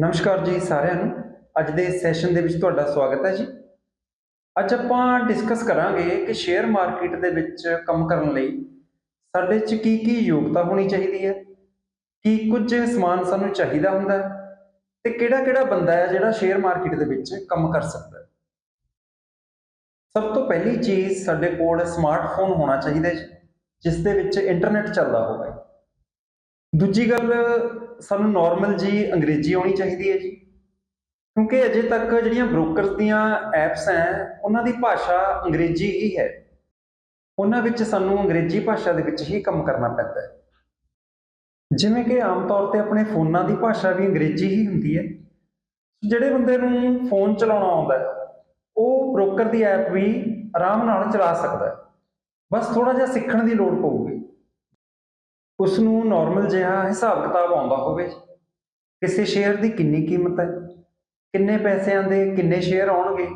ਨਮਸਕਾਰ ਜੀ ਸਾਰਿਆਂ ਨੂੰ। ਅੱਜ ਦੇ ਸੈਸ਼ਨ ਦੇ ਵਿੱਚ ਤੁਹਾਡਾ ਸਵਾਗਤ ਹੈ ਜੀ। ਅੱਜ ਆਪਾਂ ਡਿਸਕਸ ਕਰਾਂਗੇ ਕਿ ਸ਼ੇਅਰ ਮਾਰਕੀਟ ਦੇ ਵਿੱਚ ਕੰਮ ਕਰਨ ਲਈ ਸਾਡੇ 'ਚ ਕੀ ਕੀ ਯੋਗਤਾ ਹੋਣੀ ਚਾਹੀਦੀ ਹੈ ਕੀ ਕੁਝ ਸਮਾਨ ਸਾਨੂੰ ਚਾਹੀਦਾ ਹੁੰਦਾ ਹੈ ਤੇ ਕਿਹੜਾ ਕਿਹੜਾ ਬੰਦਾ ਹੈ ਜਿਹੜਾ ਸ਼ੇਅਰ ਮਾਰਕੀਟ ਦੇ ਵਿੱਚ ਕੰਮ ਕਰ ਸਕਦਾ ਸਭ ਤੋਂ ਪਹਿਲੀ ਚੀਜ਼ ਸਾਡੇ ਕੋਲ ਸਮਾਰਟਫੋਨ ਹੋਣਾ ਚਾਹੀਦਾ ਜੀ, ਜਿਸ ਦੇ ਵਿੱਚ ਇੰਟਰਨੈਟ ਚੱਲਦਾ ਹੋਵੇ। ਦੂਜੀ ਗੱਲ, ਸਾਨੂੰ ਨਾਰਮਲ ਜੀ ਅੰਗਰੇਜ਼ੀ ਆਉਣੀ ਚਾਹੀਦੀ ਹੈ ਜੀ। ਕਿਉਂਕਿ ਅਜੇ ਤੱਕ ਜਿਹੜੀਆਂ ਬ੍ਰੋਕਰਸ ਦੀਆਂ ਐਪਸ ਹੈ, ਉਹਨਾਂ ਦੀ ਭਾਸ਼ਾ ਅੰਗਰੇਜ਼ੀ ਹੀ ਹੈ। ਉਹਨਾਂ ਵਿੱਚ ਸਾਨੂੰ ਅੰਗਰੇਜ਼ੀ ਭਾਸ਼ਾ ਦੇ ਵਿੱਚ ਹੀ ਕੰਮ ਕਰਨਾ ਪੈਂਦਾ ਹੈ। ਜਿਵੇਂ ਕਿ ਆਮ ਤੌਰ ਤੇ ਆਪਣੇ ਫੋਨਾਂ ਦੀ ਭਾਸ਼ਾ ਵੀ ਅੰਗਰੇਜ਼ੀ ਹੀ ਹੁੰਦੀ ਹੈ। ਜਿਹੜੇ ਬੰਦੇ ਨੂੰ ਫੋਨ ਚਲਾਉਣਾ ਆਉਂਦਾ ਹੈ, ਉਹ ਬ੍ਰੋਕਰ ਦੀ ਐਪ ਵੀ ਆਰਾਮ ਨਾਲ ਚਲਾ ਸਕਦਾ ਹੈ। ਬਸ ਥੋੜਾ ਜਿਹਾ ਸਿੱਖਣ ਦੀ ਲੋੜ ਪਊਗੀ। ਉਸ ਨੂੰ ਨਾਰਮਲ ਜਿਹਾ ਹਿਸਾਬ ਕਿਤਾਬ ਆਉਂਦਾ ਹੋਵੇ। ਕਿਸੇ ਸ਼ੇਅਰ ਦੀ ਕਿੰਨੀ ਕੀਮਤ ਹੈ? ਕਿੰਨੇ ਪੈਸਿਆਂ ਦੇ ਕਿੰਨੇ ਸ਼ੇਅਰ ਆਉਣਗੇ?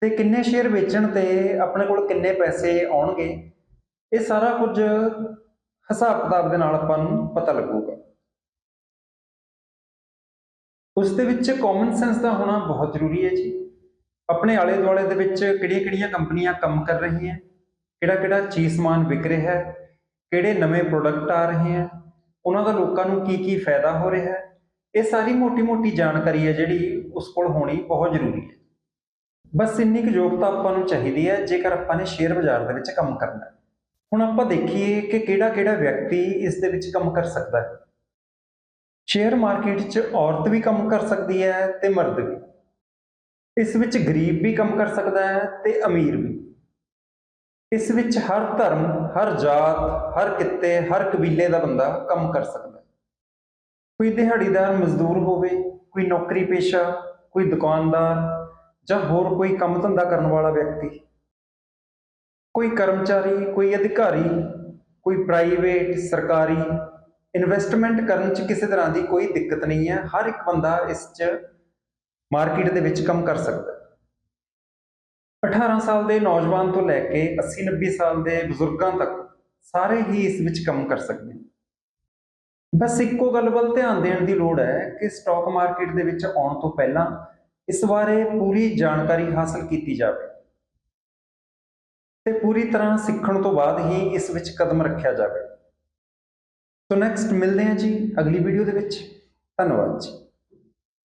ਤੇ ਕਿੰਨੇ ਸ਼ੇਅਰ ਵੇਚਣ ਤੇ ਆਪਣੇ ਕੋਲ ਕਿੰਨੇ ਪੈਸੇ ਆਉਣਗੇ? ਇਹ ਸਾਰਾ ਕੁਝ ਹਿਸਾਬ ਕਿਤਾਬ ਦੇ ਨਾਲ ਆਪਾਂ ਨੂੰ ਪਤਾ ਲੱਗੂਗਾ। ਉਸ ਦੇ ਵਿੱਚ ਕਾਮਨ ਸੈਂਸ ਦਾ ਹੋਣਾ ਬਹੁਤ ਜ਼ਰੂਰੀ ਹੈ ਜੀ। ਆਪਣੇ ਆਲੇ ਦੁਆਲੇ ਦੇ ਵਿੱਚ ਕਿਹੜੀਆਂ-ਕਿਹੜੀਆਂ ਕੰਪਨੀਆਂ ਕੰਮ ਕਰ ਰਹੀਆਂ? ਕਿਹੜਾ-ਕਿਹੜਾ ਚੀਜ਼ ਸਮਾਨ ਵਿਕ ਰਿਹਾ ਹੈ? ਕਿਹੜੇ ਨਵੇਂ ਪ੍ਰੋਡਕਟ ਆ ਰਹੇ ਹੈ ਉਹਨਾਂ ਦਾ ਲੋਕਾਂ ਨੂੰ ਕੀ ਕੀ ਫਾਇਦਾ ਹੋ ਰਿਹਾ ਹੈ, ਇਹ ਸਾਰੀ ਮੋਟੀ-ਮੋਟੀ ਜਾਣਕਾਰੀ ਹੈ ਜਿਹੜੀ ਉਸ ਕੋਲ ਹੋਣੀ ਬਹੁਤ ਜ਼ਰੂਰੀ ਹੈ। ਬਸ ਇੰਨੀ ਕੁ ਯੋਗਤਾ ਆਪਾਂ ਨੂੰ ਚਾਹੀਦੀ ਹੈ, ਜੇਕਰ ਆਪਾਂ ਨੇ ਸ਼ੇਅਰ ਬਾਜ਼ਾਰ ਦੇ ਵਿੱਚ ਕੰਮ ਕਰਨਾ ਹੈ। ਹੁਣ ਆਪਾਂ ਦੇਖੀਏ ਕਿ ਕਿਹੜਾ-ਕਿਹੜਾ ਵਿਅਕਤੀ ਇਸ ਦੇ ਵਿੱਚ ਕੰਮ ਕਰ ਸਕਦਾ ਹੈ। ਸ਼ੇਅਰ ਮਾਰਕੀਟ 'ਚ ਔਰਤ ਵੀ ਕੰਮ ਕਰ ਸਕਦੀ ਹੈ ਤੇ ਮਰਦ ਵੀ। ਇਸ ਵਿੱਚ ਗਰੀਬ ਵੀ ਕੰਮ ਕਰ ਸਕਦਾ ਹੈ ਤੇ ਅਮੀਰ ਵੀ। ਇਸ ਵਿੱਚ ਹਰ ਧਰਮ, ਹਰ ਜਾਤ, ਹਰ ਕਿੱਤੇ, ਹਰ ਕਬੀਲੇ ਦਾ ਬੰਦਾ ਕੰਮ ਕਰ ਸਕਦਾ ਹੈ। ਕੋਈ ਦਿਹਾੜੀਦਾਰ ਮਜ਼ਦੂਰ ਹੋਵੇ, ਕੋਈ ਨੌਕਰੀ ਪੇਸ਼ਾ, ਕੋਈ ਦੁਕਾਨਦਾਰ ਜਾਂ ਹੋਰ ਕੋਈ ਕੰਮ ਧੰਦਾ ਕਰਨ ਵਾਲਾ ਵਿਅਕਤੀ, ਕੋਈ ਕਰਮਚਾਰੀ, ਕੋਈ ਅਧਿਕਾਰੀ, ਕੋਈ ਪ੍ਰਾਈਵੇਟ, ਸਰਕਾਰੀ ਇਨਵੈਸਟਮੈਂਟ ਕਰਨ 'ਚ ਕਿਸੇ ਤਰ੍ਹਾਂ ਦੀ ਕੋਈ ਦਿੱਕਤ ਨਹੀਂ ਹੈ। ਹਰ ਇੱਕ ਬੰਦਾ ਇਸ 'ਚ ਮਾਰਕੀਟ ਦੇ ਵਿੱਚ ਕੰਮ ਕਰ ਸਕਦਾ 18 ਸਾਲ ਦੇ ਨੌਜਵਾਨ ਤੋਂ ਲੈ ਕੇ 80 90 ਸਾਲ ਦੇ ਬਜ਼ੁਰਗਾਂ ਤੱਕ ਸਾਰੇ ਹੀ ਇਸ ਵਿੱਚ ਕੰਮ ਕਰ ਸਕਦੇ ਨੇ। ਬਸ ਇੱਕੋ ਗੱਲ ਵੱਲ ਧਿਆਨ ਦੇਣ ਦੀ ਲੋੜ ਹੈ ਕਿ ਸਟਾਕ ਮਾਰਕੀਟ ਦੇ ਵਿੱਚ ਆਉਣ ਤੋਂ ਪਹਿਲਾਂ ਇਸ ਬਾਰੇ ਪੂਰੀ ਜਾਣਕਾਰੀ ਹਾਸਲ ਕੀਤੀ ਜਾਵੇ ਤੇ ਪੂਰੀ ਤਰ੍ਹਾਂ ਸਿੱਖਣ ਤੋਂ ਬਾਅਦ ਹੀ ਇਸ ਵਿੱਚ ਕਦਮ ਰੱਖਿਆ ਜਾਵੇ। ਸੋ ਨੈਕਸਟ ਮਿਲਦੇ ਹਾਂ ਜੀ ਅਗਲੀ ਵੀਡੀਓ ਦੇ ਵਿੱਚ। ਧੰਨਵਾਦ ਜੀ।